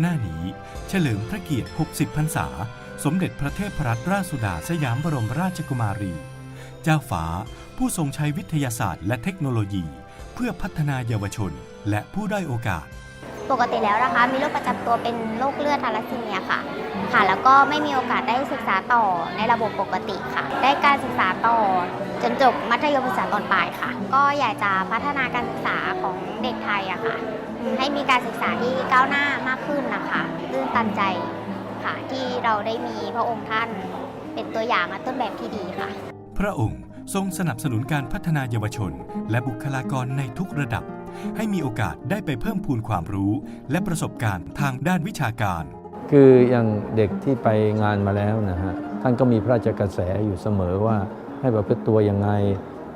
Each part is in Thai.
หน้านี้ เฉลิมพระเกียรติ 60 พรรษา สมเด็จพระเทพรัตนราชสุดาสยามบรมราชกุมารี เจ้าฟ้าผู้ทรงใช้วิทยาศาสตร์และเทคโนโลยี เพื่อพัฒนาเยาวชนและผู้ได้อยโอกาส ปกติแล้วนะคะ มีโรคประจำตัวเป็นโรคเลือดทาลัสซีเมียค่ะ ค่ะ แล้วก็ไม่มีโอกาสได้ศึกษาต่อในระบบปกติค่ะ ได้การศึกษาต่อจนจบมัธยมศึกษาตอนปลายค่ะ ก็อยากจะพัฒนาการศึกษาของเด็กไทยอะค่ะ ให้มีการศึกษาที่ก้าวหน้ามากขึ้นนะคะตื้นตันใจค่ะที่เราได้มีพระองค์ท่านเป็นตัวอย่างและต้นแบบที่ดีค่ะ พระองค์ทรงสนับสนุนการพัฒนาเยาวชน และบุคลากรในทุกระดับ ให้มีโอกาสได้ไปเพิ่มพูนความรู้ และประสบการณ์ทางด้านวิชาการ คืออย่างเด็กที่ไปงานมาแล้วนะฮะท่านก็มีพระราชกระแสอยู่เสมอว่าให้ประพฤติตัวยังไง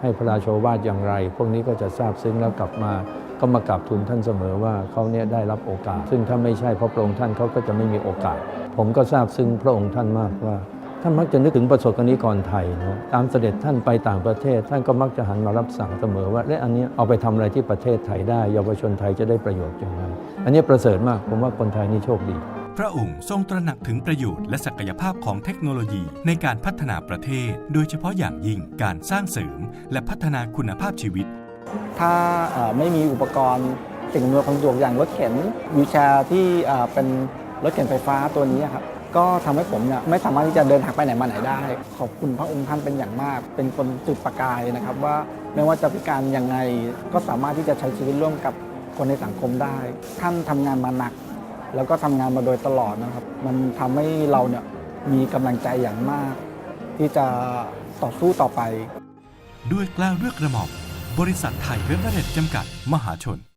ให้พระราโชวาทอย่างไร พวกนี้ก็จะทราบซึ้งแล้วกลับมาก็มากราบทูลท่านเสมอว่าเขาเนี่ยได้รับโอกาส ซึ่งถ้าไม่ใช่พระพระองค์ท่านเขาก็จะไม่มีโอกาส ผมก็ทราบซึ้งพระองค์ท่านมากว่าท่านมักจะนึกถึงประสบกรณิกรไทยนะตามเสด็จท่านไปต่างประเทศ ท่านก็มักจะหันมารับสั่งเสมอว่าและอันเนี้ยเอาไปทำอะไรที่ประเทศไทยได้เยาวชนไทยจะได้ประโยชน์อย่างไร อันนี้ประเสริฐมากผมว่าคนไทยนี่โชคดี พระองค์ทรงตระหนักถึงประโยชน์และศักยภาพของเทคโนโลยีในการพัฒนาประเทศ โดยเฉพาะอย่างยิ่งการสร้างเสริม และพัฒนาคุณภาพชีวิต ถ้าไม่มีอุปกรณ์สิ่งอำนวยความสะดวกอย่างรถเข็นวีแชร์ที่เป็นรถเข็นไฟฟ้าตัวนี้ครับก็ทำให้ผมเนี่ยไม่สามารถที่จะเดินทางไปไหนมาไหนได้ ขอบคุณพระองค์ท่านเป็นอย่างมาก เป็นคนจุดประกายนะครับ ว่าไม่ว่าจะพิการยังไงก็สามารถที่จะใช้ชีวิตร่วมกับคนในสังคมได้ ท่านทำงานมาหนัก แล้วก็ทำงานมาโดยตลอดนะครับ มันทำให้เราเนี่ยมีกำลังใจอย่างมาก ที่จะต่อสู้ต่อไป ด้วยกล้าวด้วยกระหม่อมบริษัทไทยเบเวอเรจจำกัด มหาชน